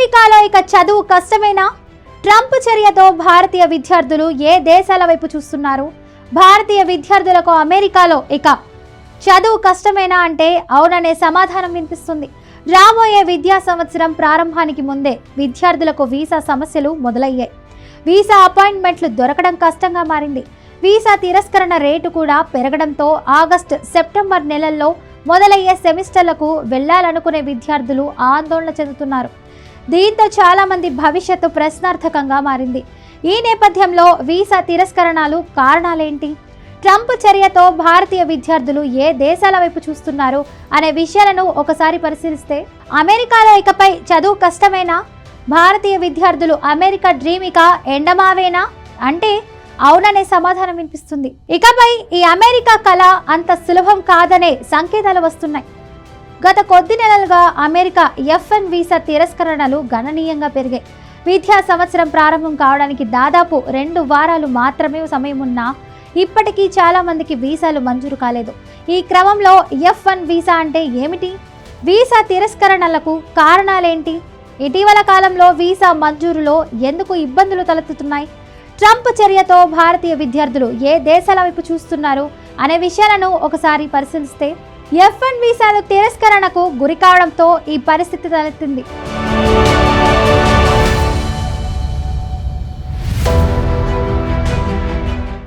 అమెరికాలో ఇక చదువు కష్టమేనా? ట్రంప్ చర్యతో భారతీయ విద్యార్థులు ఏ దేశాల వైపు చూస్తున్నారు? భారతీయ విద్యార్థులకు అమెరికాలో ఇక చదువు కష్టమేనా అంటే అవుననే సమాధానం వినిపిస్తుంది. రాబోయే విద్యా సంవత్సరం ప్రారంభానికి ముందే విద్యార్థులకు వీసా సమస్యలు మొదలయ్యాయి. వీసా అపాయింట్మెంట్లు దొరకడం కష్టంగా మారింది. వీసా తిరస్కరణ రేటు కూడా పెరగడంతో ఆగస్టు సెప్టెంబర్ నెలల్లో మొదలయ్యే సెమిస్టర్లకు వెళ్ళాలనుకునే విద్యార్థులు ఆందోళన చెందుతున్నారు. దీంతో చాలామంది భవిష్యత్తు ప్రశ్నార్థకంగా మారింది. ఈ నేపథ్యంలో వీసా తిరస్కరణలు కారణాలేంటి? ట్రంప్ చర్యతో భారతీయ విద్యార్థులు ఏ దేశాల వైపు చూస్తున్నారు అనే విషయాలను ఒకసారి పరిశీలిస్తే అమెరికాలో ఇకపై చదువు కష్టమేనా? భారతీయ విద్యార్థులు అమెరికా డ్రీమ్ ఇక ఎండమావేనా? అంటే అవుననే సమాధానం వినిపిస్తుంది. ఇకపై ఈ అమెరికా కళ అంత సులభం కాదనే సంకేతాలు వస్తున్నాయి. గత కొద్ది నెలలుగా అమెరికా ఎఫ్ఎన్ వీసా తిరస్కరణలు గణనీయంగా పెరిగాయి. విద్యా సంవత్సరం ప్రారంభం కావడానికి దాదాపు రెండు వారాలు మాత్రమే సమయం ఉన్నా ఇప్పటికీ చాలా మందికి వీసాలు మంజూరు కాలేదు. ఈ క్రమంలో ఎఫ్ వన్ వీసా అంటే ఏమిటి? వీసా తిరస్కరణలకు కారణాలేంటి? ఇటీవల కాలంలో వీసా మంజూరులో ఎందుకు ఇబ్బందులు తలెత్తుతున్నాయి? ట్రంప్ చర్యతో భారతీయ విద్యార్థులు ఏ దేశాల వైపు చూస్తున్నారు? అనే విషయాలను ఒకసారి పరిశీలిస్తే ఎఫ్ వన్ వీసాలు తిరస్కరణకు గురి కావడంతో ఈ పరిస్థితి తలెత్తింది.